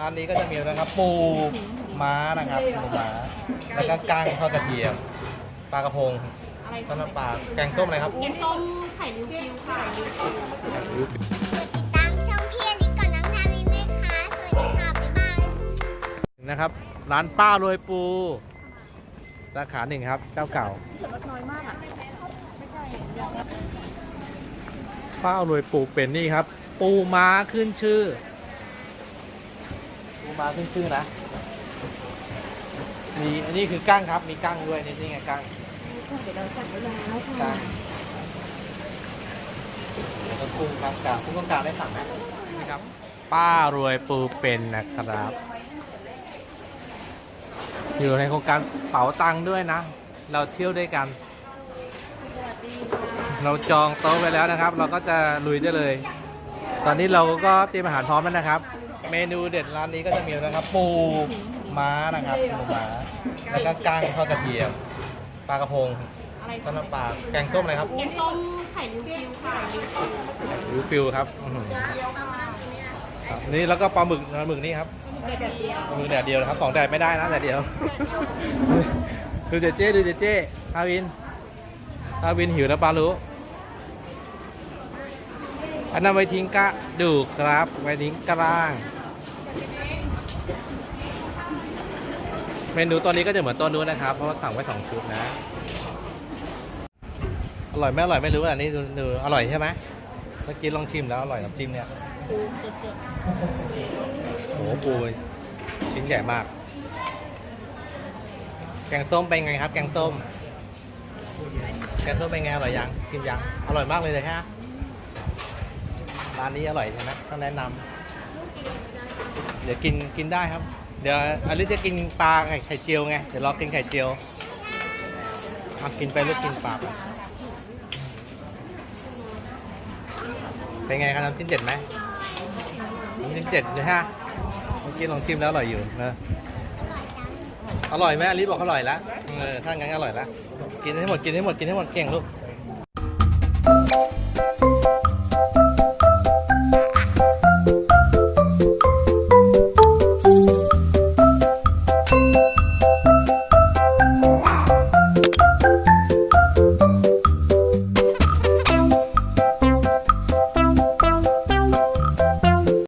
ร้านนี้ก็จะมีนะครับปูม้านะครับปูม้าแล้วก็กั้งทอดกระเทียมปลากระพงต้นน้ำปลาแกงส้มอะไรครับแกงส้มไข่ริวกิวค่ะติดตามช่องพี่อลิก่อนน้องนาวินด้วยค่ะสวัสดีค่ะบ๊ายบายนะครับ ร้านป้ารวยปูสาขาหนึ่งครับ เจ้าเก่าเผ็ดรสน้อยมากอะไม่ใช่ยังป้ารวยปูเป็นนี่ครับ ปูม้าขึ้นชื่อ ม้าขึ้นชื่อนะ มีอันนี้คือกั้งครับ มีกั้งด้วยนี่นี่ไงกั้งเดี๋ยวเราสั่งไว้แล้วกั้ค่ะงแล้วก็กุ้งครับกลางกุ้งกลางได้สั่งไหมนี่ครับ ป้ารวยปูเป็นนะครับ อยู่ในโครงการเป๋าตังค์ด้วยนะ เราเที่ยวด้วยกันสวัสดีค่ะเราจองโต๊ะไว้แล้วนะครับ เราก็จะลุยได้เลย ตอนนี้เราก็เตรียมอาหารพร้อมแล้วนะครับ เมนูเด็ดร้านนี้ก็จะมีนะครับ ปูม้านะครับปูม้าแล้วก็กั้งทอดกระเทียมปลากระพงอะไรต้นน้ำปลาแกงส้มอะไรครับแกงส้มไข่ริวกิวค่ะริวฟิวครับอื้อหือครับนี่แล้วก็ปลาหมึกปลาหมึกนี่ครับเด็ดเดียวปลาหมึกแดดเดียวนะครับสองแดดไม่ได้นะแดดเดียว ดูเจเจ้ดูเจเจ้ทาวินทาวินหิวแล้วปลารู้ อันนั้นไว้ทิ้งกะดูครับ ไว้ทิ้งกลาง เมนูตัวนี้ก็จะเหมือนตัวนู้นนะครับ เพราะว่าสั่งไว้สองชุดนะ อร่อยไม่อร่อยไม่รู้อันนี้ดูดูอร่อยใช่ไหมเมื่อกี้ลองชิมแล้วอร่อยน้ำจิ้มเนี่ยปูสดโอ้โหปูชิ้นใหญ่มาก แกงส้มเป็นไงครับ แกงส้ม แกงส้มเป็นไงอร่อยยังชิมยัง อร่อยมากเลยเลยฮะ ร้านนี้อร่อยใช่ไหมต้องแนะนำเดี๋ยวกินกินได้ครับ เดี๋ยวอลิซจะกินปลาไข่ไข่เจียวไงเดี๋ยวรอกินไข่เจียวเอากินไปลูกกินปลาไปเป็นไงครับน้ำจิ้มเด็ดไหมน้ำจิ้มเด็ดเลยฮะเมื่อกี้ลองชิมแล้วอร่อยอยู่นะอร่อยไหมอลิซบอกอร่อยแล้วเออถ้างั้นอร่อยแล้วกินให้หมดกินให้หมดกินให้หมดเก่งลูก